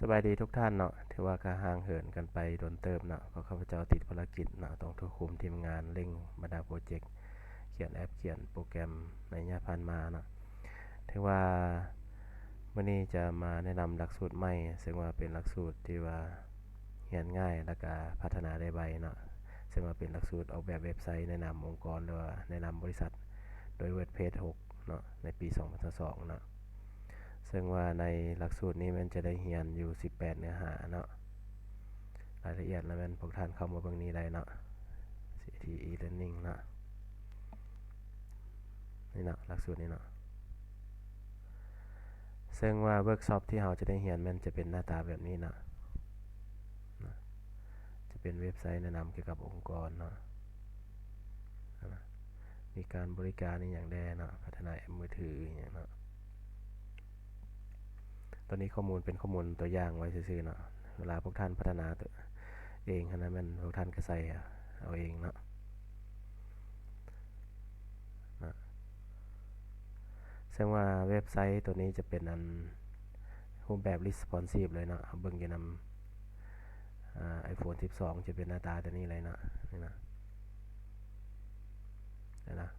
สบายดีทุกท่านเนาะถือว่าก็ห่างเหินกันไปโดนเติมเนาะเพราะข้าพเจ้าติดภารกิจเนาะต้องทุกคุมทีมงานเร่งบรรดาโปรเจกต์เขียนแอปเขียนโปรแกรมในยาพันมาเนาะถือว่าเมื่อนี้จะมาแนะนำหลักสูตรใหม่ซึ่งว่าเป็นหลักสูตรที่ว่าเรียนง่ายและก็พัฒนาได้ไวเนาะซึ่งว่าเป็นหลักสูตรออกแบบเว็บไซต์แนะนำองค์กรหรือว่าแนะนำบริษัท โดย WordPress 6เนาะในปี 2022เนาะ ซึ่งว่าในหลักสูตรนี้มันจะได้เรียนอยู่ 18 เนื้อหาเนาะรายละเอียดแล้วมันพวกท่านเข้ามาเบิ่งนี้ได้เนาะ CT e-learning เนาะนี่เนาะหลักสูตรนี้เนาะซึ่งว่าเวิร์กช็อปที่เราจะได้เรียนมันจะเป็นหน้าตาแบบนี้เนาะจะเป็นเว็บไซต์แนะนำเกี่ยวกับองค์กรเนาะมีการบริการในอย่างแดเนาะพัฒนาแอปมือถืออย่างเนาะ ตอนนี้ข้อมูลเป็นข้อมูลตัวอย่างไว้ซื่อๆเนาะ เวลาพวกท่านพัฒนาตัวเองนะมันพวกท่านก็ใส่เอาเองเนาะนะซึ่งว่าเว็บไซต์ตัวนี้จะเป็นอันรูปแบบ responsive เลยเนาะเบิ่งอยู่นำไอโฟน12 จะเป็นหน้าตาตัวนี้เลยเนาะนี่นะนี่นะ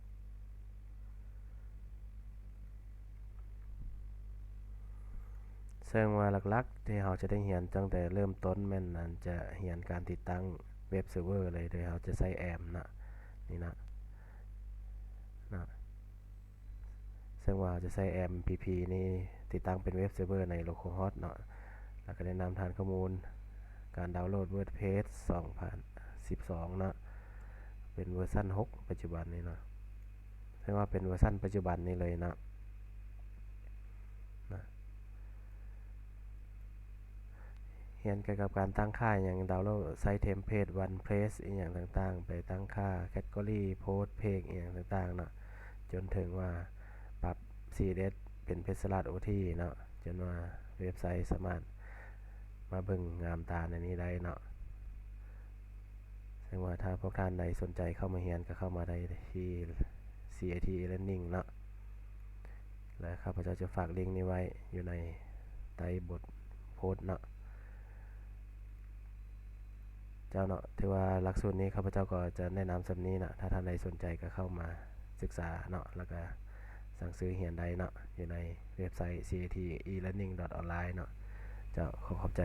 ซึ่งว่าหลักๆที่เราจะได้เรียนตั้งแต่เริ่มต้นแม่นอันจะเรียนการติดตั้งเว็บเซิร์ฟเวอร์เลยโดยเราจะใช้แอมนะนี่นะนะซึ่งว่าจะใช้แอม pp นี่ติดตั้งเป็นเว็บเซิร์ฟเวอร์ใน localhost เนาะแล้วก็แนะนำทานข้อมูลการดาวน์โหลด WordPress 2012เนาะเป็นเวอร์ชัน6 ปัจจุบันนี้นาะซึ่งว่าเป็นเวอร์ชันปัจจุบันนี้เลยนะ เรียนเกี่ยวกับการตั้งค่าอย่างดาวน์โหลดไซต์เทมเพลตวันเพลสอีกอย่างต่างๆ ไปตั้งค่าแคตตาล็อโพสเพกอีกอย่างต่างๆเนาะจนถึงว่าปรับ CSS เป็นเพจสลัดโอทีเนาะจนว่าเว็บไซต์สามารถมาเบิ่งงามตาในนี้ได้เนาะซึ่งว่าถ้าพวกท่านใดสนใจเข้ามาเรียนก็เข้ามาได้ที่ CIT Learning เนาะและข้าพเจ้าจะฝากลิงก์นี้ไว้อยู่ในใต้บทโพสต์เนาะ เจ้าเนาะถือว่าหลักสูตรนี้ข้าพเจ้าก็จะแนะนำสำนี้นะถ้าท่านใดสนใจก็เข้ามาศึกษาเนาะแล้วก็สั่งซื้อเหียนใดเนาะอยู่ในเว็บไซต์ cat e-learning.online เนาะเจ้าขอขอบใจ